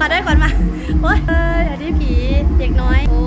มาด้วยอนมาโอ๊ยอันนี้ผีเด็กน้อย โอ้